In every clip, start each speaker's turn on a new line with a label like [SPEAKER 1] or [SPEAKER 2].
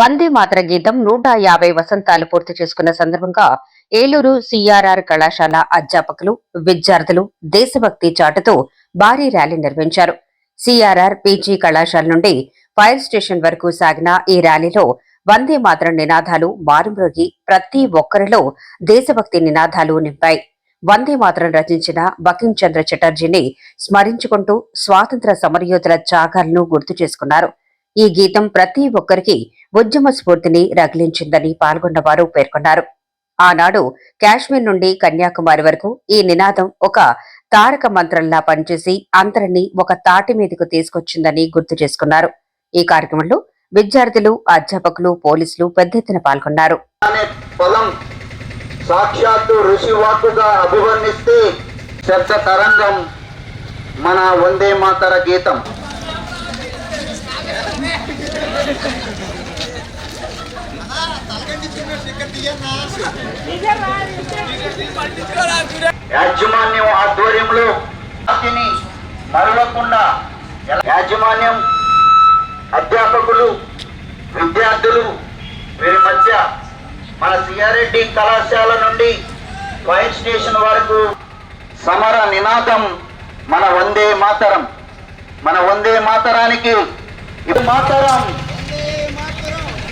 [SPEAKER 1] వందే మాతర గీతం నూట యాభై వసంతాలు పూర్తి చేసుకున్న సందర్భంగా ఏలూరు సిఆర్ఆర్ కళాశాల అధ్యాపకులు విద్యార్థులు దేశభక్తి చాటుతో భారీ ర్యాలీ నిర్వహించారు. సిఆర్ఆర్ పీజీ కళాశాల నుండి ఫైర్ స్టేషన్ వరకు సాగిన ఈ ర్యాలీలో వందే మాత్రం నినాదాలు మారుమ్రోగి ప్రతి ఒక్కరిలో దేశభక్తి నినాదాలు నింపాయి. వందే మాతరం రచించిన బకిం చంద్ర చటర్జీని స్మరించుకుంటూ స్వాతంత్ర సమరయోధుల త్యాగాలను గుర్తు చేసుకున్నారు. ఈ గీతం ప్రతి ఒక్కరికి ఉద్యమ స్ఫూర్తిని రగిలించిందని పాల్గొన్నవారు పేర్కొన్నారు. ఆనాడు కాశ్మీర్ నుండి కన్యాకుమారి వరకు ఈ నినాదం ఒక తారక మంత్రంలా పనిచేసి అందరినీ ఒక తాటి మీదకు తీసుకొచ్చిందని గుర్తు చేసుకున్నారు. ఈ కార్యక్రమంలో విద్యార్థులు అధ్యాపకులు పోలీసులు పెద్ద ఎత్తున పాల్గొన్నారు.
[SPEAKER 2] సాక్షాత్తు అభివర్ణిస్తే శబ్ద తరంగం మన వందే మాతర గీతం. యాజమాన్యం ఆధ్వర్యంలో అతిని మరలకుండా యాజమాన్యం అధ్యాపకులు విద్యార్థులు వీరి మధ్య మన సిఆర్రెడ్డి కళాశాల నుండి ఫైర్ స్టేషన్ వరకు సమర నినాదం మన వందే మాతరం. మన వందే మాతరానికి ఇది మాతరం.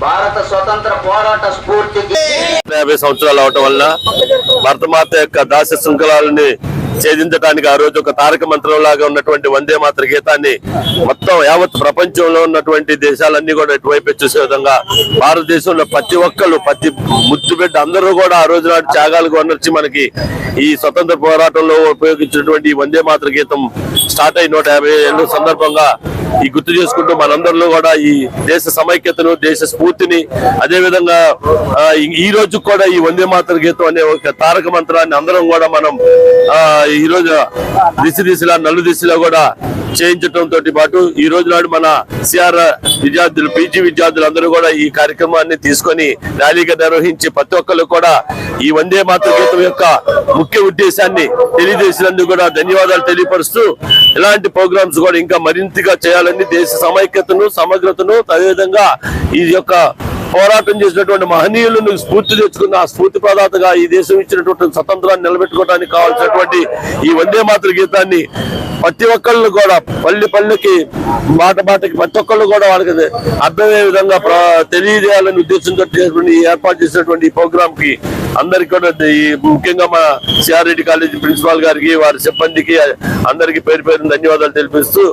[SPEAKER 2] భారత స్వతంత్ర పోరాట స్ఫూర్తికి
[SPEAKER 3] యాభై సంవత్సరాలు అవటం వల్ల భరతమాత యొక్క దాస్య శృంఖలాలని ఛేదించడానికి ఆ రోజు ఒక తారక మంత్రం లాగా ఉన్నటువంటి వందే మాత్ర గీతాన్ని మొత్తం యావత్ ప్రపంచంలో ఉన్నటువంటి దేశాలన్నీ కూడా ఇటువైపు చూసే విధంగా భారతదేశంలో ప్రతి ఒక్కరు ప్రతి ముద్దు బిడ్డ అందరూ కూడా ఆ రోజు నాటి త్యాగాలు కొనర్చి మనకి ఈ స్వతంత్ర పోరాటంలో ఉపయోగించినటువంటి వందే మాత్ర గీతం స్టార్ట్ అయి నూట యాభై ఏళ్ళ సందర్భంగా ఈ గుర్తు చేసుకుంటూ మనందరిలో కూడా ఈ దేశ సమైక్యతను దేశ స్ఫూర్తిని అదే విధంగా ఈ- రోజు కూడా ఈ వందే మాతర గీతం అనే ఒక తారక మంత్రాన్ని అందరం కూడా మనం ఆ, ఈ రోజు దిశ దిశలా నలు దిశలో కూడా చేయించడంతో పాటు ఈ రోజు నాడు మన సిఆర్ విద్యార్థులు పీజీ విద్యార్థులు అందరూ కూడా ఈ కార్యక్రమాన్ని తీసుకొని ర్యాలీగా నిర్వహించి ప్రతి ఒక్కరు కూడా ఈ వందే మాతృ గీతం యొక్క ముఖ్య ఉద్దేశాన్ని తెలియజేసినందుకు కూడా ధన్యవాదాలు తెలియపరుస్తూ ఇలాంటి ప్రోగ్రామ్స్ కూడా ఇంకా మరింతగా చేయాలని దేశ సమైక్యతను సమగ్రతను అదేవిధంగా ఈ యొక్క పోరాటం చేసినటువంటి మహనీయులను స్ఫూర్తి తెచ్చుకున్న ఆ స్ఫూర్తి ప్రదాతగా ఈ దేశం ఇచ్చినటువంటి స్వతంత్రాన్ని నిలబెట్టుకోవడానికి కావాల్సినటువంటి ఈ వందే మాతృ గీతాన్ని ప్రతి ఒక్కళ్ళు కూడా పల్లె పల్లెకి మాట మాటకి ప్రతి ఒక్కళ్ళు కూడా వాళ్ళకి అర్థమయ్యే విధంగా ప్ర- తెలియజేయాలని ఉద్దేశంతో ఏర్పాటు చేసినటువంటి ఈ ప్రోగ్రామ్కి అందరికి కూడా ముఖ్యంగా మా సిఆర్ రెడ్డి కాలేజీ ప్రిన్సిపాల్ గారికి వారి సిబ్బందికి అందరికి పేరు పేరు ధన్యవాదాలు తెలిపిస్తూ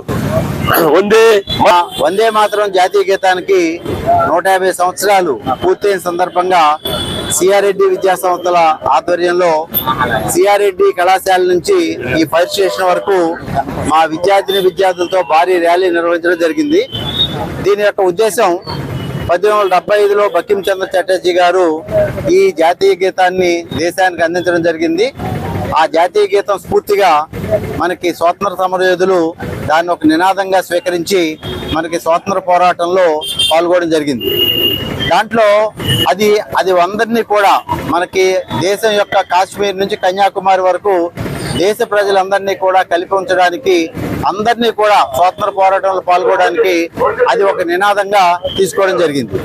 [SPEAKER 3] వందే మా
[SPEAKER 4] వందే మాత్రం జాతీయ గీతానికి నూట యాభై సంవత్సరాలు పూర్తయిన సందర్భంగా సిఆర్రెడ్డి విద్యా సంస్థల ఆధ్వర్యంలో సిఆర్రెడ్డి కళాశాల నుంచి ఈ ఫైర్ స్టేషన్ వరకు మా విద్యార్థిని విద్యార్థులతో భారీ ర్యాలీ నిర్వహించడం జరిగింది. దీని యొక్క ఉద్దేశం పద్దెనిమిది వందల డెబ్బై ఐదులో బకిం చంద్ర చటర్జీ గారు ఈ జాతీయ గీతాన్ని దేశానికి అందించడం జరిగింది. ఆ జాతీయ గీతం స్ఫూర్తిగా మనకి స్వాతంత్ర సమరయోధులు దాన్ని ఒక నినాదంగా స్వీకరించి మనకి స్వాతంత్ర పోరాటంలో పాల్గొనడం జరిగింది. దాంట్లో అది అది అందరినీ కూడా మనకి దేశం యొక్క కాశ్మీర్ నుంచి కన్యాకుమారి వరకు దేశ ప్రజలందరినీ కూడా కలిపి ఉంచడానికి అందరినీ కూడా స్వాతంత్ర పోరాటంలో పాల్గొనడానికి అది ఒక నినాదంగా తీసుకోవడం జరిగింది.